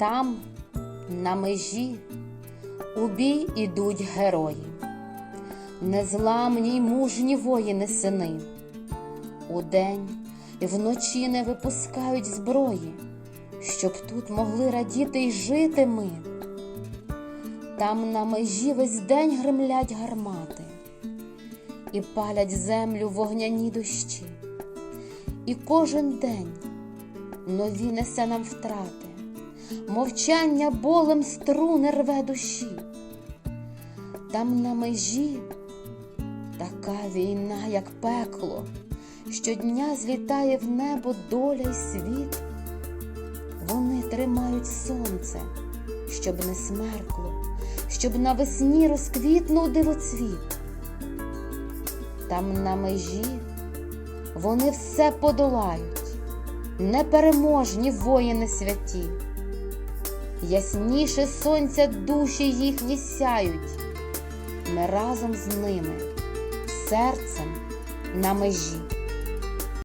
Там, на межі, у бій ідуть герої, незламні й мужні воїни сини. Удень і вночі не випускають зброї, щоб тут могли радіти й жити ми. Там на межі весь день гремлять гармати і палять землю вогняні дощі. І кожен день нові несе нам втрати, мовчання болем струни рве душі. Там на межі така війна, як пекло, щодня злітає в небо доля й світ. Вони тримають сонце, щоб не смеркло, щоб навесні розквітнув дивоцвіт. Там на межі вони все подолають, непереможні воїни святі. Ясніше сонця душі їхні сяють, ми разом з ними, серцем на межі.